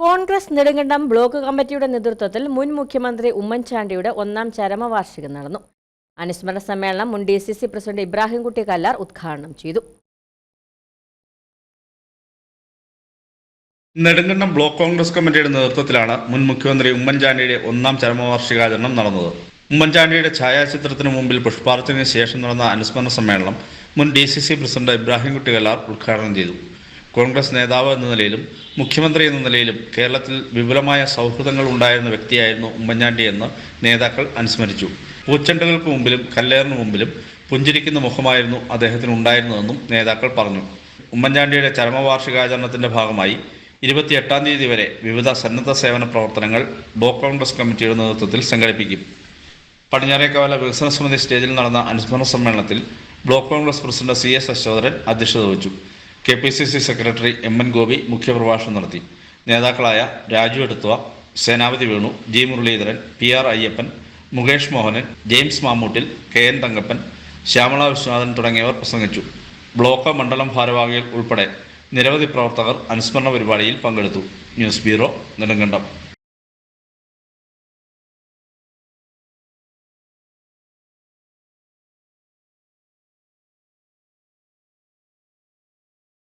Congress Nedumkandam block കമ്മിറ്റിയുടെ നേതൃത്വത്തിൽ മുൻ മുഖ്യമന്ത്രി ഉമ്മൻചാണ്ടിയുടെ ഒന്നാം ചരമവാർഷികം നടന്നു. അനുസ്മരണ സമ്മേളനം മുൻ D C C president Ibrahimkutty Kallar ഉദ്ഘാടനം ചെയ്തു. നെടുങ്കണ്ടം ബ്ലോക്ക് കോൺഗ്രസ് കമ്മിറ്റിയുടെ നേതൃത്വത്തിലാണ് മുൻ മുഖ്യമന്ത്രി ഉമ്മൻചാണ്ടിയുടെ ഒന്നാം ചരമവാർഷികാചരണം നടന്നത്. ഉമ്മൻചാണ്ടിയുടെ ഛായാചിത്രത്തിന് മുമ്പിൽ പുഷ്പാർച്ചനയ്ക്ക് ശേഷം നടന്ന അനുസ്മരണ സമ്മേളനം മുൻ D C C president Ibrahimkutty Kallar ഉദ്ഘാടനം ചെയ്തു. കോൺഗ്രസ് നേതാവ് എന്ന നിലയിലും മുഖ്യമന്ത്രി എന്ന നിലയിലും കേരളത്തിൽ വിപുലമായ സൗഹൃദങ്ങൾ ഉണ്ടായിരുന്ന വ്യക്തിയായിരുന്നു ഉമ്മൻചാണ്ടി എന്ന് നേതാക്കൾ അനുസ്മരിച്ചു. പൂച്ചെണ്ടുകൾക്ക് മുമ്പിലും കല്ലേറിന് മുമ്പിലും പുഞ്ചിരിക്കുന്ന മുഖമായിരുന്നു അദ്ദേഹത്തിന് ഉണ്ടായിരുന്നതെന്നും നേതാക്കൾ പറഞ്ഞു. ഉമ്മൻചാണ്ടിയുടെ ചരമവാർഷികാചരണത്തിന്റെ ഭാഗമായി ഇരുപത്തിയെട്ടാം തീയതി വരെ വിവിധ സന്നദ്ധ സേവന പ്രവർത്തനങ്ങൾ ബ്ലോക്ക് കോൺഗ്രസ് കമ്മിറ്റിയുടെ നേതൃത്വത്തിൽ സംഘടിപ്പിക്കും. പടിഞ്ഞാറേക്കവല വികസന സമിതി സ്റ്റേജിൽ നടന്ന അനുസ്മരണ സമ്മേളനത്തിൽ block Congress president C S Ashodharan അധ്യക്ഷത വഹിച്ചു. K P C C secretary M N Gopi മുഖ്യപ്രഭാഷണം നടത്തി. നേതാക്കളായ Raju Eduthuva Senapathi Venu G Muralidharan P R Ayyappan Mukesh Mohanan James Mammoottil K N Thankappan Shyamala Viswanathan തുടങ്ങിയവർ പ്രസംഗിച്ചു. Block മണ്ഡലം ഭാരവാഹികൾ ഉൾപ്പെടെ നിരവധി പ്രവർത്തകർ അനുസ്മരണ പരിപാടിയിൽ പങ്കെടുത്തു. News bureau Nedumkandam.